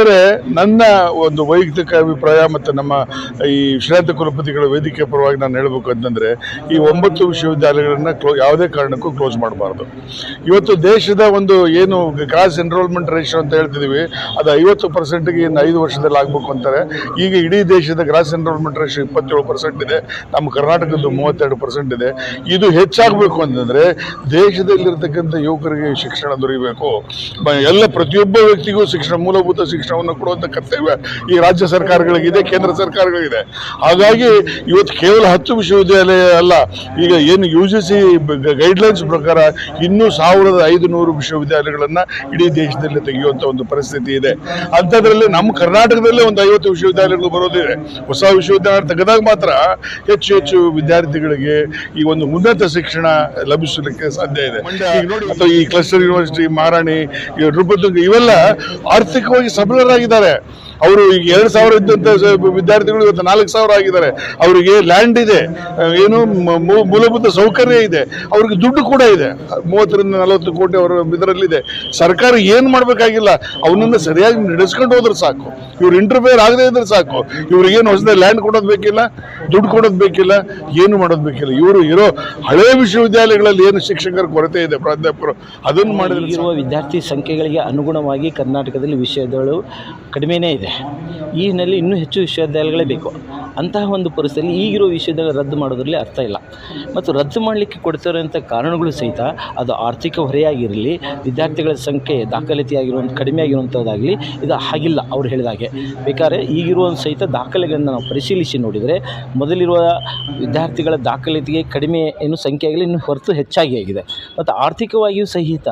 ನನ್ನ ಒಂದು ವೈಯಕ್ತಿಕ ಅಭಿಪ್ರಾಯ ಮತ್ತು ನಮ್ಮ ಈ ಶ್ರೀನಾಥ ಕುಲಪತಿಗಳ ವೇದಿಕೆ ಪರವಾಗಿ ನಾನು ಹೇಳಬೇಕು ಅಂತಂದರೆ, ಈ ಒಂಬತ್ತು ವಿಶ್ವವಿದ್ಯಾಲಯಗಳನ್ನು ಕ್ಲೋ, ಯಾವುದೇ ಕಾರಣಕ್ಕೂ ಕ್ಲೋಸ್ ಮಾಡಬಾರ್ದು. ಇವತ್ತು ದೇಶದ ಒಂದು ಏನು ಕ್ರಾಸ್ ಎನ್ರೋಲ್ಮೆಂಟ್ ರೇಷಿಯೋ ಅಂತ ಹೇಳ್ತಿದ್ದೀವಿ ಅದು ಐವತ್ತು ಪರ್ಸೆಂಟ್ಗೆ ಇನ್ನು ಐದು ವರ್ಷದಲ್ಲಿ ಆಗಬೇಕು ಅಂತಾರೆ. ಈಗ ಇಡೀ ದೇಶದ ಗ್ರಾಸ್ ಎನ್ರೋಲ್ಮೆಂಟ್ ರೇಷಿಯೋ ಇಪ್ಪತ್ತೇಳು ಪರ್ಸೆಂಟ್ ಇದೆ, ನಮ್ಮ ಕರ್ನಾಟಕದ್ದು ಮೂವತ್ತೆರಡು ಪರ್ಸೆಂಟ್ ಇದೆ. ಇದು ಹೆಚ್ಚಾಗಬೇಕು ಅಂತಂದರೆ, ದೇಶದಲ್ಲಿರ್ತಕ್ಕಂಥ ಯುವಕರಿಗೆ ಶಿಕ್ಷಣ ದೊರೆಯಬೇಕು ಎಲ್ಲ ಪ್ರತಿಯೊಬ್ಬ ವ್ಯಕ್ತಿಗೂ ಶಿಕ್ಷಣ ಮೂಲಭೂತ ಶಿಕ್ಷಣವನ್ನು ಕೊಡುವಂಥ ಕರ್ತವ್ಯ ಈ ರಾಜ್ಯ ಸರ್ಕಾರಗಳಿಗಿದೆ ಕೇಂದ್ರ ಸರ್ಕಾರಗಳಿದೆ ಹಾಗಾಗಿ ಇವತ್ತು ಕೇವಲ ಹತ್ತು ವಿಶ್ವವಿದ್ಯಾಲಯ ಅಲ್ಲ ಈಗ ಏನು ಯು ಜಿ ಸಿ ಗೈಡ್ಲೈನ್ಸ್ ಪ್ರಕಾರ ಇನ್ನೂ ಸಾವಿರದ ಐದು ನೂರು ವಿಶ್ವವಿದ್ಯಾಲಯಗಳನ್ನು ಇಡೀ ದೇಶದಲ್ಲಿ ತೆಗೆಯುವಂಥ ಒಂದು ಪರಿಸ್ಥಿತಿ ಇದೆ. ಅಂಥದ್ರಲ್ಲಿ ನಮ್ಮ ಕರ್ನಾಟಕದಲ್ಲೇ ಒಂದು ಐವತ್ತು ವಿಶ್ವವಿದ್ಯಾಲಯಗಳು ಬರೋದಿದೆ ಹೊಸ ವಿಶ್ವವಿದ್ಯಾಲಯ ತೆಗೆದಾಗ ಮಾತ್ರ ಹೆಚ್ಚು ಹೆಚ್ಚು ವಿದ್ಯಾರ್ಥಿಗಳಿಗೆ ಈ ಒಂದು ಉನ್ನತ ಶಿಕ್ಷಣ ಲಭಿಸಲಿಕ್ಕೆ ಸಾಧ್ಯ ಇದೆ. ಈ ಕ್ಲಸ್ಟರ್ ಯೂನಿವರ್ಸಿಟಿ ಮಹಾರಾಣಿ ನೃಪತುಂಗ ಇವೆಲ್ಲ ಆರ್ಥಿಕವಾಗಿ ಸಬಲರಾಗಿದ್ದಾರೆ ಅವರು ಈಗ ಎರಡು ಸಾವಿರ ಇದ್ದಂಥ ವಿದ್ಯಾರ್ಥಿಗಳು ಇವತ್ತು ನಾಲ್ಕು ಸಾವಿರ ಆಗಿದ್ದಾರೆ. ಅವರಿಗೆ ಲ್ಯಾಂಡ್ ಇದೆ. ಏನು ಮೂಲಭೂತ ಸೌಕರ್ಯ ಇದೆ. ಅವ್ರಿಗೆ ದುಡ್ಡು ಕೂಡ ಇದೆ. ಮೂವತ್ತರಿಂದ ನಲವತ್ತು ಕೋಟಿ ಅವರ ಇದರಲ್ಲಿದೆ. ಸರ್ಕಾರ ಏನು ಮಾಡಬೇಕಾಗಿಲ್ಲ? ಅವನನ್ನು ಸರಿಯಾಗಿ ನಡೆಸ್ಕೊಂಡು ಹೋದ್ರೆ ಸಾಕು. ಇವ್ರು ಇಂಟರ್ಫೇರ್ ಆಗದೆ ಇದ್ರೆ ಸಾಕು. ಇವ್ರಿಗೇನು ಹೊಸದ ಲ್ಯಾಂಡ್ ಕೊಡೋದು ಬೇಕಿಲ್ಲ? ದುಡ್ಡು ಕೊಡೋದು ಬೇಕಿಲ್ಲ? ಏನು ಮಾಡೋದು ಬೇಕಿಲ್ಲ? ಇವರು ಇರೋ ಹಳೆ ವಿಶ್ವವಿದ್ಯಾಲಯಗಳಲ್ಲಿ ಏನು ಶಿಕ್ಷಕರ ಕೊರತೆ ಇದೆ? ಪ್ರಾಧ್ಯಾಪಕರು ಅದನ್ನು ಮಾಡಿದ್ರೆ ವಿದ್ಯಾರ್ಥಿ ಸಂಖ್ಯೆಗಳಿಗೆ ಅನುಗುಣವಾಗಿ ಕರ್ನಾಟಕದಲ್ಲಿ ವಿಷಯಗಳು ಕಡಿಮೆನೇ ಇದೆ. ಈ ಹಿನ್ನೆಲೆ ಇನ್ನೂ ಹೆಚ್ಚು ವಿಶ್ವವಿದ್ಯಾಲಯಗಳೇ ಬೇಕು. ಅಂತಹ ಒಂದು ಪರಿಸ್ಥಿತಿಯಲ್ಲಿ ಈಗಿರೋ ವಿಶ್ವವಿದ್ಯಾಲಯ ರದ್ದು ಮಾಡೋದ್ರಲ್ಲಿ ಅರ್ಥ ಇಲ್ಲ. ಮತ್ತು ರದ್ದು ಮಾಡಲಿಕ್ಕೆ ಕೊಡ್ತಿರೋಂಥ ಕಾರಣಗಳು ಸಹಿತ ಅದು ಆರ್ಥಿಕ ಹೊರೆಯಾಗಿರಲಿ, ವಿದ್ಯಾರ್ಥಿಗಳ ಸಂಖ್ಯೆ ದಾಖಲಾತಿಯಾಗಿರುವಂಥ ಕಡಿಮೆ ಆಗಿರುವಂಥದ್ದಾಗಲಿ ಇದು ಹಾಗಿಲ್ಲ ಅವ್ರು ಹೇಳಿದಾಗೆ ಬೇಕಾದ್ರೆ ಈಗಿರುವ ಸಹಿತ ದಾಖಲೆಗಳನ್ನು ನಾವು ಪರಿಶೀಲಿಸಿ ನೋಡಿದರೆ ಮೊದಲಿರುವ ವಿದ್ಯಾರ್ಥಿಗಳ ದಾಖಲಾತಿಗೆ ಕಡಿಮೆ ಏನು ಸಂಖ್ಯೆ ಆಗಲಿ, ಇನ್ನು ಹೊರತು ಹೆಚ್ಚಾಗಿ ಆಗಿದೆ. ಮತ್ತು ಆರ್ಥಿಕವಾಗಿಯೂ ಸಹಿತ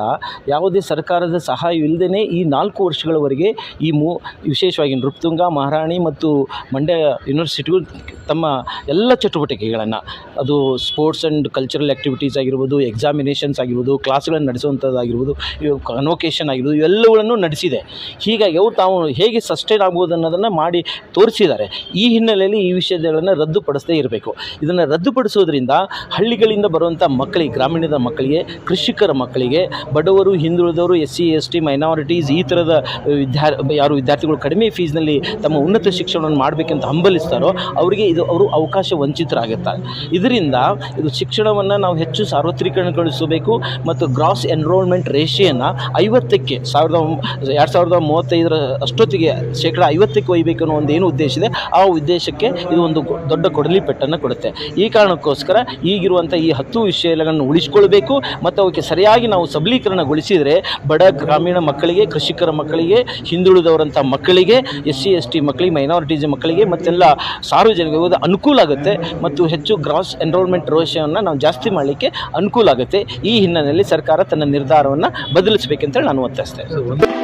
ಯಾವುದೇ ಸರ್ಕಾರದ ಸಹಾಯವಿಲ್ಲದೇ ಈ ನಾಲ್ಕು ವರ್ಷಗಳವರೆಗೆ ಈ ಮೂ, ವಿಶೇಷವಾಗಿ ನೃಪತುಂಗ ಮಹಾರಾಣಿ ಮತ್ತು ಮಂಡ್ಯ ಯೂನಿವರ್ಸಿಟಿಗೂ ತಮ್ಮ ಎಲ್ಲ ಚಟುವಟಿಕೆಗಳನ್ನು, ಅದು ಸ್ಪೋರ್ಟ್ಸ್ ಆ್ಯಂಡ್ ಕಲ್ಚರಲ್ ಆ್ಯಕ್ಟಿವಿಟೀಸ್ ಆಗಿರ್ಬೋದು ಎಕ್ಸಾಮಿನೇಷನ್ಸ್ ಆಗಿರ್ಬೋದು ಕ್ಲಾಸ್ಗಳನ್ನು ನಡೆಸುವಂಥದ್ದಾಗಿರ್ಬೋದು ಇವು ಕನ್ವೊಕೇಶನ್ ಆಗಿರ್ಬೋದು ಇವೆಲ್ಲವುಗಳನ್ನು ನಡೆಸಿದೆ. ಹೀಗಾಗಿ ಅವು ತಾವು ಹೇಗೆ ಸಸ್ಟೈನ್ ಆಗ್ಬೋದು ಅನ್ನೋದನ್ನು ಮಾಡಿ ತೋರಿಸಿದ್ದಾರೆ. ಈ ಹಿನ್ನೆಲೆಯಲ್ಲಿ ಈ ವಿಷಯಗಳನ್ನು ರದ್ದುಪಡಿಸದೇ ಇರಬೇಕು. ಇದನ್ನು ರದ್ದುಪಡಿಸೋದ್ರಿಂದ ಹಳ್ಳಿಗಳಿಂದ ಬರುವಂಥ ಮಕ್ಕಳಿಗೆ, ಗ್ರಾಮೀಣದ ಮಕ್ಕಳಿಗೆ, ಕೃಷಿಕರ ಮಕ್ಕಳಿಗೆ, ಬಡವರು, ಹಿಂದುಳಿದವರು S C S T minorities ಈ ಥರದ ವಿದ್ಯಾ ಯಾರು ವಿದ್ಯಾರ್ಥಿಗಳು ಕಡಿಮೆ ಫೀಸ್ನಲ್ಲಿ ತಮ್ಮ ಉನ್ನತ ಶಿಕ್ಷಣವನ್ನು ಮಾಡಬೇಕಂತ ಹಂಬಲಿಸ್ತಾರೋ ಅವರಿಗೆ ಇದು ಅವರು ಅವಕಾಶ ವಂಚಿತರಾಗಿರ್ತಾರೆ ಇದರಿಂದ ಇದು ಶಿಕ್ಷಣವನ್ನು ನಾವು ಹೆಚ್ಚು ಸಾರ್ವತ್ರಿಕರಣಗೊಳಿಸಬೇಕು ಮತ್ತು ಗ್ರಾಸ್ ಎನ್ರೋಲ್ಮೆಂಟ್ ರೇಷಿಯನ್ನು ಐವತ್ತಕ್ಕೆ ಸಾವಿರದ ಎರಡು ಸಾವಿರದ ಮೂವತ್ತೈದರ ಅಷ್ಟೊತ್ತಿಗೆ ಶೇಕಡ ಐವತ್ತಕ್ಕೆ ಒಯ್ಯಬೇಕು ಅನ್ನೋ ಒಂದು ಏನು ಉದ್ದೇಶ ಇದೆ, ಆ ಉದ್ದೇಶಕ್ಕೆ ಇದು ಒಂದು ದೊಡ್ಡ ಕೊಡಲಿ ಪೆಟ್ಟನ್ನು ಕೊಡುತ್ತೆ. ಈ ಕಾರಣಕ್ಕೋಸ್ಕರ ಈಗಿರುವಂಥ ಈ ಹತ್ತು ವಿಷಯಗಳನ್ನು ಉಳಿಸ್ಕೊಳ್ಬೇಕು ಮತ್ತು ಅವಕ್ಕೆ ಸರಿಯಾಗಿ ನಾವು ಸಬಲೀಕರಣಗೊಳಿಸಿದರೆ ಬಡ ಗ್ರಾಮೀಣ ಮಕ್ಕಳಿಗೆ, ಕೃಷಿಕರ ಮಕ್ಕಳಿಗೆ ಹಿಂದುಳಿದವರಂಥ ಮಕ್ಕಳಿಗೆ ಎಸ್ ಸಿ ಎಸ್ ಟಿ ಮಕ್ಕಳಿಗೆ ಮೈನಾರಿಟೀಸ್ ಮಕ್ಕಳಿಗೆ ಮತ್ತೆಲ್ಲ ಸಾರ್ವಜನಿಕರಿಗೆ ಅನುಕೂಲ ಆಗುತ್ತೆ. ಮತ್ತು ಹೆಚ್ಚು ಗ್ರಾಸ್ ಎನ್ರೋಲ್ಮೆಂಟ್ ರೋಷವನ್ನು ನಾವು ಜಾಸ್ತಿ ಮಾಡಲಿಕ್ಕೆ ಅನುಕೂಲ ಆಗುತ್ತೆ. ಈ ಹಿನ್ನೆಲೆಯಲ್ಲಿ ಸರ್ಕಾರ ತನ್ನ ನಿರ್ಧಾರವನ್ನು ಬದಲಿಸಬೇಕಂತೇಳಿ ನಾನು ಒತ್ತಾಯಿಸ್ತೇನೆ.